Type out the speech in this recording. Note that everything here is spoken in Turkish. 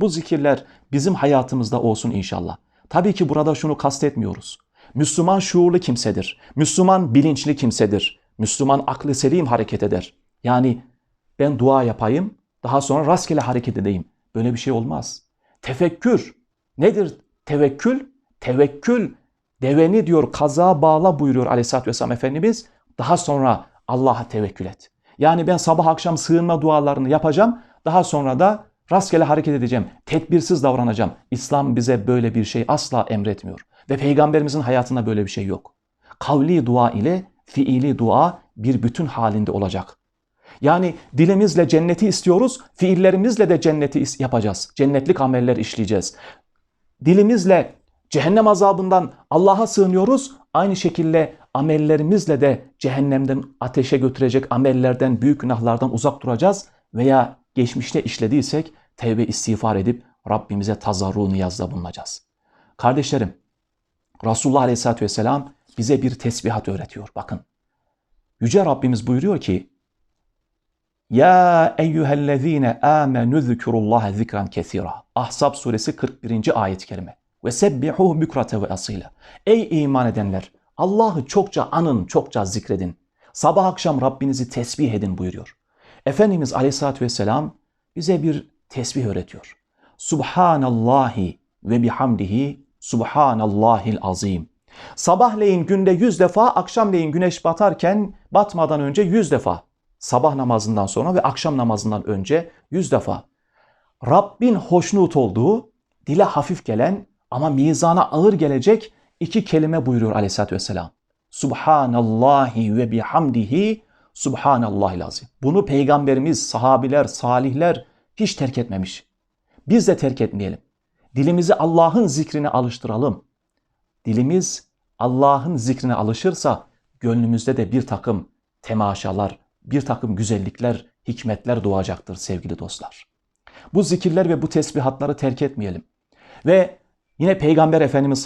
Bu zikirler bizim hayatımızda olsun inşallah. Tabii ki burada şunu kastetmiyoruz. Müslüman şuurlu kimsedir. Müslüman bilinçli kimsedir. Müslüman aklı selim hareket eder. Yani ben dua yapayım, daha sonra rastgele hareket edeyim. Böyle bir şey olmaz. Tefekkür. Nedir tevekkül? Tevekkül deveni diyor kaza bağla buyuruyor aleyhissalatü vesselam Efendimiz. Daha sonra Allah'a tevekkül et. Yani ben sabah akşam sığınma dualarını yapacağım. Daha sonra da rastgele hareket edeceğim. Tedbirsiz davranacağım. İslam bize böyle bir şey asla emretmiyor. Ve peygamberimizin hayatında böyle bir şey yok. Kavli dua ile fiili dua bir bütün halinde olacak. Yani dilimizle cenneti istiyoruz, fiillerimizle de cenneti yapacağız. Cennetlik ameller işleyeceğiz. Dilimizle cehennem azabından Allah'a sığınıyoruz. Aynı şekilde amellerimizle de cehennemden ateşe götürecek amellerden, büyük günahlardan uzak duracağız. Veya geçmişte işlediysek tevbe istiğfar edip Rabbimize tazarru niyazda bulunacağız. Kardeşlerim, Resulullah Aleyhisselatü Vesselam bize bir tesbihat öğretiyor. Bakın, Yüce Rabbimiz buyuruyor ki, ya eyyühellezine amenu zikurullaha zikran kesira. Ahzab suresi 41. ayet-i kerime. Ve sebbihuhu bükrate ve asıyla. Ey iman edenler! Allah'ı çokça anın, çokça zikredin. Sabah akşam Rabbinizi tesbih edin buyuruyor. Efendimiz Aleyhisselatü Vesselam bize bir tesbih öğretiyor. Subhanallahi ve bihamdihi Subhanallahil azim. Sabahleyin günde yüz defa, akşamleyin güneş batarken batmadan önce yüz defa. Sabah namazından sonra ve akşam namazından önce yüz defa. Rabbin hoşnut olduğu, dile hafif gelen ama mizana ağır gelecek iki kelime buyuruyor aleyhissalatü vesselam. Subhanallahi ve bihamdihi Subhanallahil azim. Bunu peygamberimiz, sahabiler, salihler hiç terk etmemiş. Biz de terk etmeyelim. Dilimizi Allah'ın zikrine alıştıralım. Dilimiz Allah'ın zikrine alışırsa gönlümüzde de bir takım temaşalar, bir takım güzellikler, hikmetler doğacaktır sevgili dostlar. Bu zikirler ve bu tesbihatları terk etmeyelim. Ve yine Peygamber Efendimiz